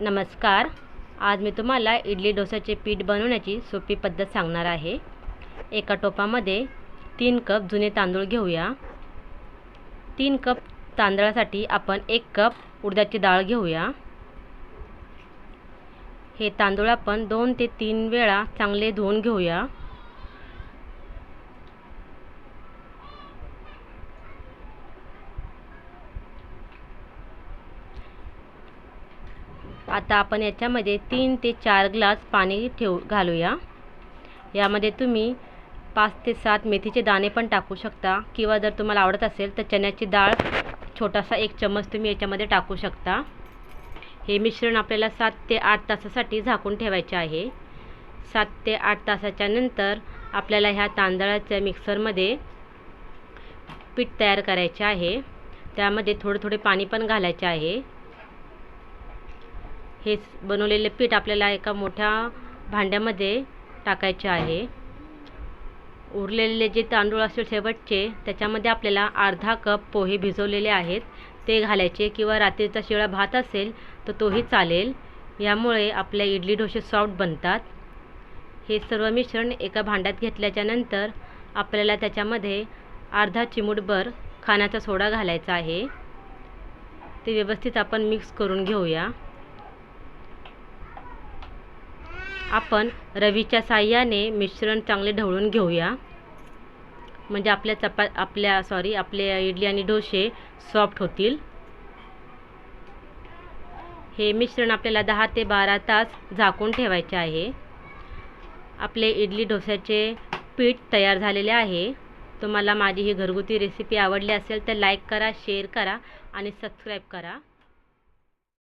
नमस्कार. आज मी तुम्हाला इडली डोसाचे पीठ बनवण्याची सोपी पद्धत सांगणार आहे. एका टोपामध्ये तीन कप जुने तांदूळ घेऊया. तीन कप तांदळासाठी आपण एक कप उडदाची डाळ घेऊया. हे तांदूळ आपण दोन ते तीन वेळा चांगले धुवून घेऊया. आता आपण याच्यामध्ये तीन ते चार ग्लास पाणी ठेवू घालूया. यामध्ये तुम्ही पाच ते सात मेथीचे दाणे पण टाकू शकता किंवा जर तुम्हाला आवडत असेल तर चण्याची डाळ छोटासा एक चम्मच तुम्ही याच्यामध्ये टाकू शकता. हे मिश्रण आपल्याला सात ते आठ तासासाठी झाकून ठेवायचे आहे. सात ते आठ तासाच्या नंतर आपल्याला ह्या तांदळाच्या मिक्सरमध्ये पीठ तयार करायचे आहे. त्यामध्ये थोडे थोडे पाणी पण घालायचे आहे. हे बनवलेले पीठ आपल्याला एका मोठ्या भांड्यामध्ये टाकायचे आहे. उरलेले जे तांदूळ असेल शेवटचे त्याच्यामध्ये आपल्याला अर्धा कप पोहे भिजवलेले आहेत. ते घालायचे किंवा रात्रीचा शिळा भात असेल तर तोही चालेल. यामुळे आपल्या इडली डोसे सॉफ्ट बनतात. हे सर्व मिश्रण एका भांड्यात घेतल्याच्या नंतर आपल्याला त्याच्यामध्ये अर्धा चिमूटभर खाण्याचा सोडा घालायचा आहे. ते व्यवस्थित आपण मिक्स करून घेऊया. आपण रवीच्या साह्याने मिश्रण चांगले ढवळून घेऊया. म्हणजे आपल्या चपा आपल्या सॉरी आपले इडली आणि डोसे सॉफ्ट होतील. हे मिश्रण आपल्याला दहा ते बारा तास झाकून ठेवायचे आहे. आपले इडली डोस्याचे पीठ तयार झालेले आहे. तुम्हाला माझी ही घरगुती रेसिपी आवडली असेल तर लाईक करा शेअर करा आणि सबस्क्राईब करा.